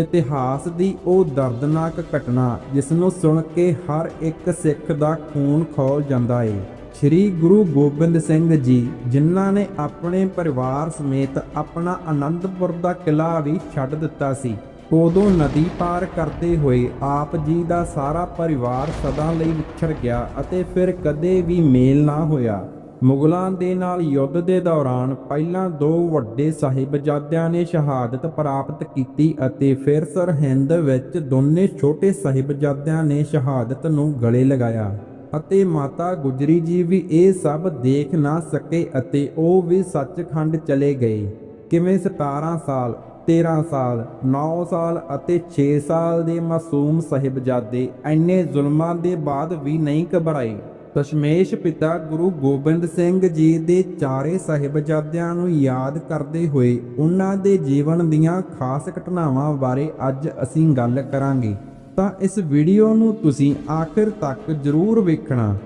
ਇਤਿਹਾਸ ਦੀ ਉਹ ਦਰਦਨਾਕ ਘਟਨਾ ਜਿਸ ਨੂੰ ਸੁਣ ਕੇ ਹਰ ਇੱਕ ਸਿੱਖ ਦਾ ਖੂਨ ਖੋਲ ਜਾਂਦਾ ਏ। ਸ੍ਰੀ ਗੁਰੂ ਗੋਬਿੰਦ ਸਿੰਘ ਜੀ, ਜਿਨ੍ਹਾਂ ਨੇ ਆਪਣੇ ਪਰਿਵਾਰ ਸਮੇਤ ਆਪਣਾ ਆਨੰਦਪੁਰ ਦਾ ਕਿਲਾ ਵੀ ਛੱਡ ਦਿੱਤਾ ਸੀ, ਉਦੋਂ ਨਦੀ ਪਾਰ ਕਰਦੇ ਹੋਏ ਆਪ ਜੀ ਦਾ ਸਾਰਾ ਪਰਿਵਾਰ ਸਦਾ ਲਈ ਵਿਛੜ ਗਿਆ ਅਤੇ ਫਿਰ ਕਦੇ ਵੀ ਮੇਲ ਨਾ ਹੋਇਆ। ਮੁਗਲਾਂ ਦੇ ਨਾਲ ਯੁੱਧ ਦੇ ਦੌਰਾਨ ਪਹਿਲਾਂ ਦੋ ਵੱਡੇ ਸਾਹਿਬਜ਼ਾਦਿਆਂ ਨੇ ਸ਼ਹਾਦਤ ਪ੍ਰਾਪਤ ਕੀਤੀ ਅਤੇ ਫਿਰ ਸਰਹਿੰਦ ਵਿੱਚ ਦੋਨੇ ਛੋਟੇ ਸਾਹਿਬਜ਼ਾਦਿਆਂ ਨੇ ਸ਼ਹਾਦਤ ਨੂੰ ਗਲੇ ਲਗਾਇਆ ਅਤੇ ਮਾਤਾ ਗੁਜਰੀ ਜੀ ਵੀ ਇਹ ਸਭ ਦੇਖ ਨਾ ਸਕੇ ਅਤੇ ਉਹ ਵੀ ਸੱਚਖੰਡ ਚਲੇ ਗਏ। ਕਿਵੇਂ 17 ਸਾਲ 13 ਸਾਲ 9 ਸਾਲ ਅਤੇ 6 ਸਾਲ ਦੇ ਮਾਸੂਮ ਸਾਹਿਬਜ਼ਾਦੇ ਐਨੇ ਜ਼ੁਲਮਾਂ ਦੇ ਬਾਅਦ ਵੀ ਨਹੀਂ ਘਬਰਾਏ। ਦਸ਼ਮੇਸ਼ ਪਿਤਾ ਗੁਰੂ ਗੋਬਿੰਦ ਸਿੰਘ ਜੀ ਦੇ ਚਾਰੇ ਸਾਹਿਬਜ਼ਾਦਿਆਂ ਨੂੰ ਯਾਦ ਕਰਦੇ ਹੋਏ ਉਹਨਾਂ ਦੇ ਜੀਵਨ ਦੀਆਂ ਖਾਸ ਘਟਨਾਵਾਂ ਬਾਰੇ ਅੱਜ ਅਸੀਂ ਗੱਲ ਕਰਾਂਗੇ। ਤਾਂ ਇਸ ਵੀਡੀਓ ਨੂੰ ਤੁਸੀਂ ਆਖਿਰ ਤੱਕ ਜ਼ਰੂਰ ਵੇਖਣਾ।